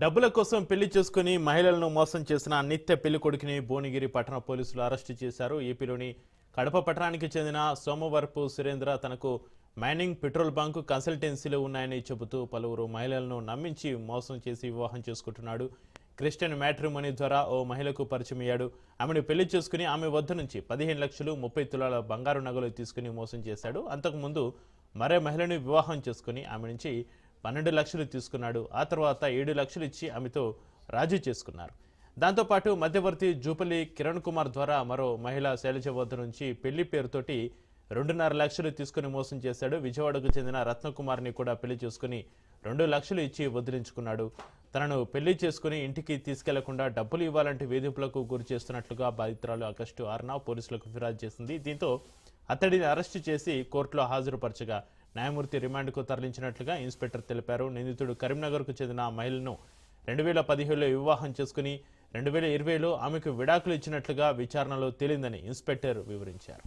డబ్బుల కోసం పెళ్ళి చేసుకుని మహిళలను మోసం చేసిన నిత్య పెళ్ళి కొడుకుని భువనగిరి పట్టణ పోలీసులు అరెస్టు చేశారు. ఏపీలోని కడప పట్టణానికి చెందిన సోమవరపు సురేంద్ర తనకు మైనింగ్ పెట్రోల్ బంక్ కన్సల్టెన్సీలు ఉన్నాయని చెబుతూ పలువురు మహిళలను నమ్మించి మోసం చేసి వివాహం చేసుకుంటున్నాడు. క్రిస్టియన్ మ్యాట్రిమోనీ ద్వారా ఓ మహిళకు పరిచయం అయ్యాడు. ఆమెను పెళ్ళి చేసుకుని ఆమె వద్ద నుంచి పదిహేను లక్షలు ముప్పై తులాల బంగారు నగలు తీసుకుని మోసం చేశాడు. అంతకుముందు మరే మహిళను వివాహం చేసుకుని ఆమె నుంచి పన్నెండు లక్షలు తీసుకున్నాడు. ఆ తర్వాత ఏడు లక్షలు ఇచ్చి ఆమెతో రాజీ చేసుకున్నారు. దాంతోపాటు మధ్యవర్తి జూపల్లి కిరణ్ కుమార్ ద్వారా మరో మహిళ శైలజ వద్ద నుంచి పెళ్ళి పేరుతోటి రెండున్నర లక్షలు తీసుకుని మోసం చేశాడు. విజయవాడకు చెందిన రత్నకుమార్ని కూడా పెళ్ళి చేసుకుని రెండు లక్షలు ఇచ్చి వదిలించుకున్నాడు. తనను పెళ్ళి చేసుకుని ఇంటికి తీసుకెళ్ళకుండా డబ్బులు ఇవ్వాలంటే వేధింపులకు గురి చేస్తున్నట్లుగా బాధితురాలు ఆగస్టు ఆరున పోలీసులకు ఫిర్యాదు చేసింది. దీంతో అతడిని అరెస్టు చేసి కోర్టులో హాజరుపరచగా న్యాయమూర్తి రిమాండ్కు తరలించినట్లుగా ఇన్స్పెక్టర్ తెలిపారు. నిందితుడు కరీంనగర్కు చెందిన ఆ మహిళను రెండు వేల పదిహేడులో వివాహం చేసుకుని రెండు వేల ఇరవైలో ఆమెకు విడాకులు ఇచ్చినట్లుగా విచారణలో తేలిందని ఇన్స్పెక్టర్ వివరించారు.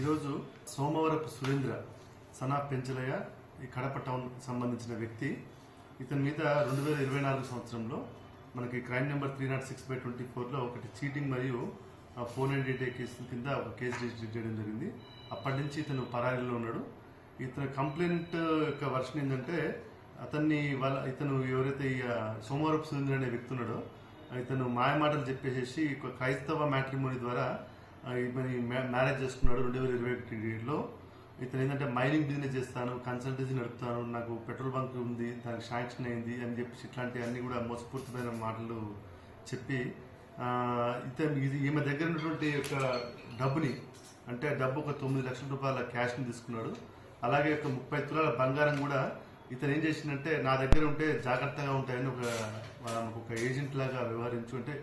ఈరోజు సోమవరపు సురేంద్ర సనా పెంచలయ్య ఈ కడప టౌన్ సంబంధించిన వ్యక్తి. ఇతని మీద రెండు వేల ఇరవై నాలుగు సంవత్సరంలో మనకి crime number three not six by twenty ఫోర్లో ఒకటి చీటింగ్ మరియు ఫోన్ అండ్ డేటా కేసు కింద ఒక కేసు రిజిస్టర్ చేయడం జరిగింది. అప్పటి నుంచి ఇతను పరారీలో ఉన్నాడు. ఇతని కంప్లైంట్ యొక్క వర్షన్ ఏంటంటే అతన్ని వాళ్ళ ఇతను ఎవరైతే ఈ ఆ, సోమవరపు సురేంద్ర అనే వ్యక్తి ఉన్నాడో ఇతను మాయమాటలు చెప్పేసేసి ఒక క్రైస్తవ మ్యాట్రిమోని ద్వారా మ్యారేజ్ చేసుకున్నాడు రెండు వేల ఇరవై ఒకటిలో ఇతను ఏంటంటే మైనింగ్ బిజినెస్ చేస్తాను కన్సల్టెన్సీ నడుపుతాను నాకు పెట్రోల్ బంక్ ఉంది దానికి శాంక్షన్ అయింది అని చెప్పి ఇట్లాంటివన్నీ కూడా మోసపూరితమైన మాటలు చెప్పి ఇతను ఇది ఈమె దగ్గర ఉన్నటువంటి యొక్క డబ్బుని అంటే డబ్బు ఒక తొమ్మిది లక్షల రూపాయల క్యాష్ని తీసుకున్నాడు. అలాగే ఒక ముప్పై తులాల బంగారం కూడా ఇతను ఏం చేసిందంటే నా దగ్గర ఉంటే జాగ్రత్తగా ఉంటాయని ఒక ఒక ఏజెంట్ లాగా వ్యవహరించు అంటే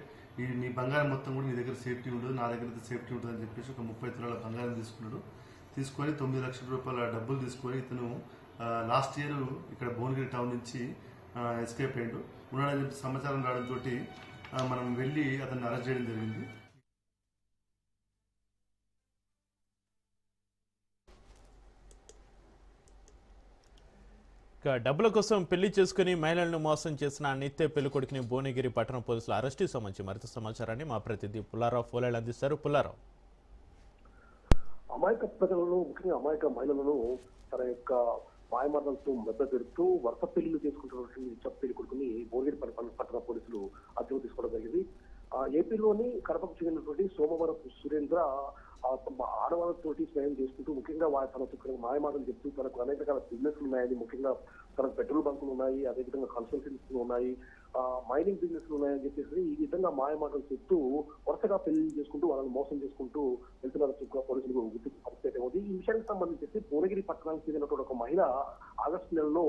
ఈ నీ బంగారం మొత్తం కూడా నీ దగ్గర సేఫ్టీ ఉండదు నా దగ్గర సేఫ్టీ ఉంటుంది అని చెప్పేసి ఒక ముప్పై తులాల బంగారం తీసుకున్నాడు. తీసుకొని తొమ్మిది లక్షల రూపాయల డబ్బులు తీసుకొని ఇతను లాస్ట్ ఇయర్ ఇక్కడ భువనగిరి టౌన్ నుంచి ఎస్కేప్ అయ్యాడు. ఉన్నాడని చెప్పి సమాచారం రావడంతో మనం వెళ్ళి అతన్ని అరెస్ట్ చేయడం జరిగింది. డబ్బుల కోసం పెళ్ళి చేసుకుని మహిళలను మోసం చేసిన నిత్య పెళ్ళి కొడుకుని భువనగిరి పట్టణ పోలీసులు అరెస్టు సంబంధించి మరింత సమాచారాన్ని మా ప్రతినిధి పుల్లారావు ఫోలేలు అందిస్తారు. పుల్లారావు. అమాయక ప్రజలను ముఖ్యంగా అమాయక మహిళలను తన యొక్క మాయమాటలతో మెద్ద పెడుతూ వరుస పెళ్ళిలు చేసుకుంటున్నటువంటి చెప్ప కొడుకుని భువనగిరి పట్టణ పోలీసులు అదుపు తీసుకోవడం జరిగింది. ఆ ఏపీలోని కడపకు చెందినటువంటి సోమవరపు సురేంద్ర ఆడవాళ్ళతోటి స్నేహం చేసుకుంటూ ముఖ్యంగా వారి తన మాయమాటలు చెప్తూ తనకు అనేక రకాల బిజినెస్లు ఉన్నాయని ముఖ్యంగా తనకు పెట్రోల్ బంకులు ఉన్నాయి అదేవిధంగా కన్సల్టెన్సీలు ఉన్నాయి. మైనింగ్ బిజినెస్ ఉన్నాయని చెప్పేసి ఈ విధంగా మాయమాటలు చెప్తూ వరుసగా పెళ్ళి చేసుకుంటూ వాళ్ళని మోసం చేసుకుంటూ వెళ్తున్నారు చుక్క పోలీసులు గుర్తింపు పరిస్థితి ఉంది. ఈ విషయానికి సంబంధించి భువనగిరి పట్టణానికి చెందినటువంటి ఒక మహిళ ఆగస్టు నెలలో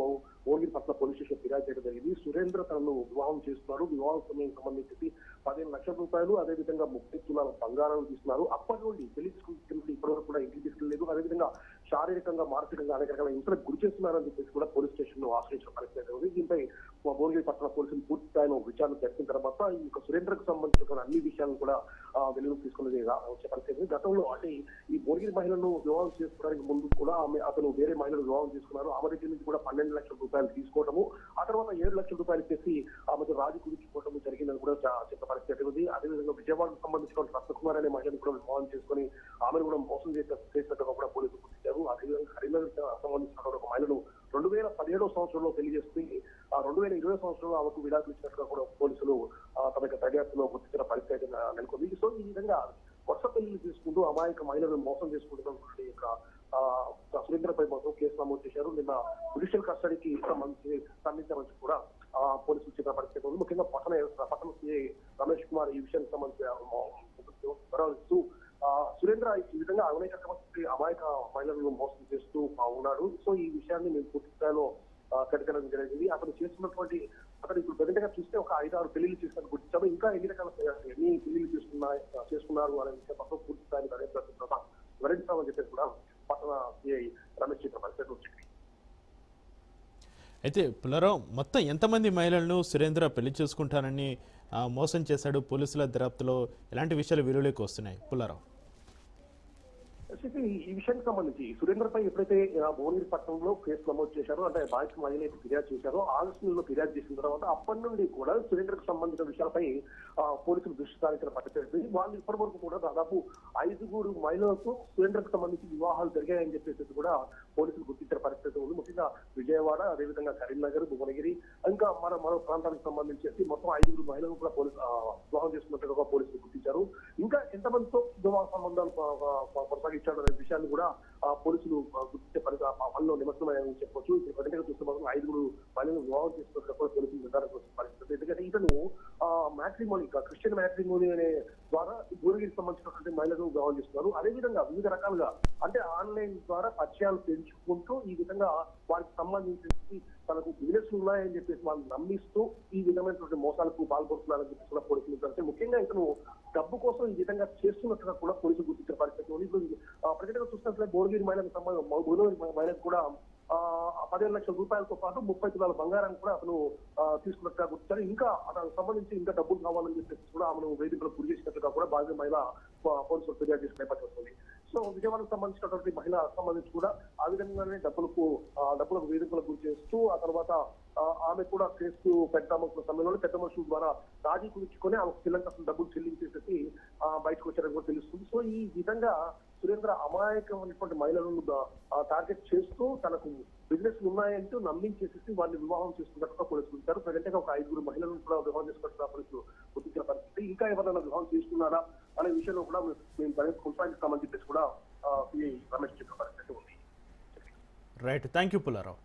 భువనగిరి పట్టణ పోలీస్ స్టేషన్ ఫిర్యాదు చేయడం జరిగింది. సురేంద్ర తనను వివాహం చేస్తున్నారు వివాహం సమయం సంబంధించి పదిహేను లక్షల రూపాయలు అదేవిధంగా ముప్పై తులాల బంగారం తీసుకున్నారు. అప్పటి నుండి పెళ్ళి తీసుకుంటే ఇప్పటి వరకు కూడా ఇంటికి తీసుకెళ్ళేదు అదేవిధంగా శారీరకంగా మానసికంగా అనేక రకాల హింసలకు గురి చేస్తున్నారని చెప్పేసి కూడా పోలీస్ స్టేషన్లో ఆశ్రయించిన పరిస్థితి ఉంది దీనిపై భువనగిరి పట్టణ పోలీసులు పూర్తి స్థాయిలో విచారణ జరిపిన తర్వాత ఈ యొక్క సురేంద్రకు సంబంధించిన అన్ని విషయాలను కూడా వెలుగు తీసుకునేది తీసుకున్నది వచ్చే పరిస్థితి గతంలో అంటే ఈ భువనగిరి మహిళను వివాహం చేసుకోవడానికి ముందు కూడా ఆమె అతను వేరే మహిళను వివాహం చేసుకున్నారు. ఆమె దగ్గర నుంచి కూడా పన్నెండు లక్షల రూపాయలు తీసుకోవడము ఆ తర్వాత ఏడు లక్షల రూపాయలు చేసి ఆమెతో రాజు కుదుర్చుకోవడం జరిగిందని కూడా చెప్పిన పరిస్థితి ఉంది అదేవిధంగా విజయవాడకు సంబంధించిన రత్నకుమార్ అనే మహిళను కూడా వివాహం చేసుకుని ఆమెను కూడా మోసం చేసే చేసినట్టుగా కూడా పోలీసులు సంబంధించిన ఒక మహిళలు రెండు వేల పదిహేడో సంవత్సరంలో పెళ్ళి చేసుకుని ఆ రెండు వేల ఇరవై సంవత్సరంలో ఆమెకు విడాకులు ఇచ్చినట్టుగా కూడా పోలీసులు తన తమ యొక్క దర్యాప్తులో గుర్తించిన పరిస్థితి నెలకొంది. సో ఈ విధంగా వరుస పెళ్ళి తీసుకుంటూ అమాయక మహిళలను మోసం చేసుకుంటున్నటువంటి యొక్క ఆ, సురేంద్రపై మాత్రం కేసు నమోదు చేశారు. నిన్న జుడిషియల్ కస్టడీకి సంబంధించి సంధించామని కూడా ఆ, పోలీసులు చెప్పిన పరిస్థితి ఉంది. ముఖ్యంగా పట్టణ పట్టణ సిఐ రమేష్ కుమార్ ఈ విషయానికి సంబంధించి ఆ, సురేంద్ర ఈ విధంగా అనేక రకమైన అమాయక మహిళలను మోసం చేస్తూ ఉన్నాడు. సో ఈ విషయాన్ని మేము పూర్తి స్థాయిలో ఆ, జరిగింది. అతను చేస్తున్నటువంటి అతను ఇప్పుడు పెద్దగా చూస్తే ఒక ఐదు ఆరు పెళ్ళిలు చేసినట్టు గుర్తించాము. ఇంకా ఎన్ని రకాల ఎన్ని పెళ్ళిలు చేస్తున్నాయి చేసుకున్నారు అనే విషయం మొత్తం పూర్తి అనే దర్యాప్తు వివరించామని చెప్పేసి కూడా పట్టణ సిఐ రమేష్ చెప్పిన వచ్చింది అయితే పులరావు మొత్తం ఎంతమంది మహిళలను సురేంద్ర పెళ్ళి చేసుకుంటానని మోసం చేశాడు పోలీసుల దర్యాప్తులో ఎలాంటి విషయాలు వెలుగులోకి వస్తున్నాయి? పుల్లారావు. ఈ విషయానికి సంబంధించి సురేంద్రపై ఎప్పుడైతే భువనగిరి పట్టణంలో కేసు నమోదు చేశారో అంటే బాధిత మహిళ ఫిర్యాదు చేశారో ఆగస్టు నెలలో ఫిర్యాదు చేసిన తర్వాత అప్పటి నుండి కూడా సురేంద్రకు సంబంధించిన విషయాలపై పోలీసులు దృష్టి సారించిన పద్ధతి వాళ్ళు ఇప్పటి వరకు కూడా దాదాపు ఐదుగురు మహిళలకు సురేంద్రకు సంబంధించి వివాహాలు జరిగాయని చెప్పేసి కూడా పోలీసులు గుర్తించిన పరిస్థితి ఉంది. ముఖ్యంగా విజయవాడ అదేవిధంగా కరీంనగర్ భువనగిరి ఇంకా మన మరో ప్రాంతానికి సంబంధించి మొత్తం ఐదుగురు మహిళలు కూడా పోలీసు వివాహం చేసుకున్నట్టుగా పోలీసులు గుర్తించారు. ఎంతమందితో వివాహ సంబంధాలు కొనసాగించాడు అనే విషయాన్ని కూడా పోలీసులు గుర్తించే పని ఆ పనిలో నిమగ్నమని చెప్పొచ్చు. ఇప్పుడు ప్రజెంట్గా చూస్తే మాత్రం ఐదుగురు మహిళలు వివాహం చేసుకున్నట్టు కూడా పోలీసులు నిర్ధారణ కోసం పరిస్థితి. ఎందుకంటే ఇతను మ్యాట్రిమోని క్రిస్టియన్ మ్యాట్రిమోని అనే ద్వారా గురుగిరికి సంబంధించినటువంటి మహిళలు వివాహం చేస్తున్నారు. అదేవిధంగా వివిధ రకాలుగా అంటే ఆన్లైన్ ద్వారా పరిచయాలు పెంచుకుంటూ ఈ విధంగా వారికి సంబంధించి తనకు బిజినెస్ ఉన్నాయని చెప్పేసి వాళ్ళు నమ్మిస్తూ ఈ విధమైనటువంటి మోసాలకు పాల్పడుతున్నారని చెప్పేసి కూడా పోలీసులు అంటే ముఖ్యంగా ఇతను డబ్బు కోసం ఈ విధంగా చేస్తున్నట్టుగా కూడా పోలీసులు గుర్తించిన పరిస్థితి ఉంది. ఇప్పుడు ప్రజెంట్ చూసినట్లయితే భువనగిరి మహిళకు సంబంధం భువనగిరి మహిళకు కూడా పదిహేను లక్షల రూపాయలతో పాటు ముప్పై తులాల బంగారాన్ని కూడా అతను తీసుకున్నట్టుగా గుర్తించారు ఇంకా అతనికి సంబంధించి ఇంకా డబ్బులు కావాలని చెప్పేసి కూడా ఆమెను వేదికలో గురి చేసినట్టుగా కూడా బాధిత మహిళ పోలీసులు ఫిర్యాదు చేసిన నేపథ్యం సో విజయవాడకు సంబంధించినటువంటి మహిళ సంబంధించి కూడా ఆ విధంగానే డబ్బులకు డబ్బులకు వేదికలకు గురి చేస్తూ ఆ తర్వాత ఆమె కూడా కేసు పెట్టామనుకున్న సమయంలో పెద్ద మనుషుల ద్వారా రాజీ కుదుర్చుకొని ఆమె శ్రీలంక అసలు డబ్బులు చెల్లించేసేసి బయటకు వచ్చారని కూడా తెలుస్తుంది. సో ఈ విధంగా సురేంద్ర అమాయకమైనటువంటి మహిళలను టార్గెట్ చేస్తూ తనకు బిజినెస్ ఉన్నాయంటూ నమ్మించేసేసి వాళ్ళని వివాహం చేసుకున్నట్టుగా పోలీసులు ఉంటారు ప్రజెంట్గా ఒక ఐదుగురు మహిళలను కూడా వివాహం చేసుకున్నట్టుగా పోలీసులు గుర్తించిన పరిస్థితి. ఇంకా ఎవరైనా వివాహం చేసుకున్నారా అనే విషయంలో కూడా మేము కొనసాగిస్తామని చెప్పేసి కూడా రమేష్ చెప్పిన పరిస్థితి ఉంది. Right thank you Pullarao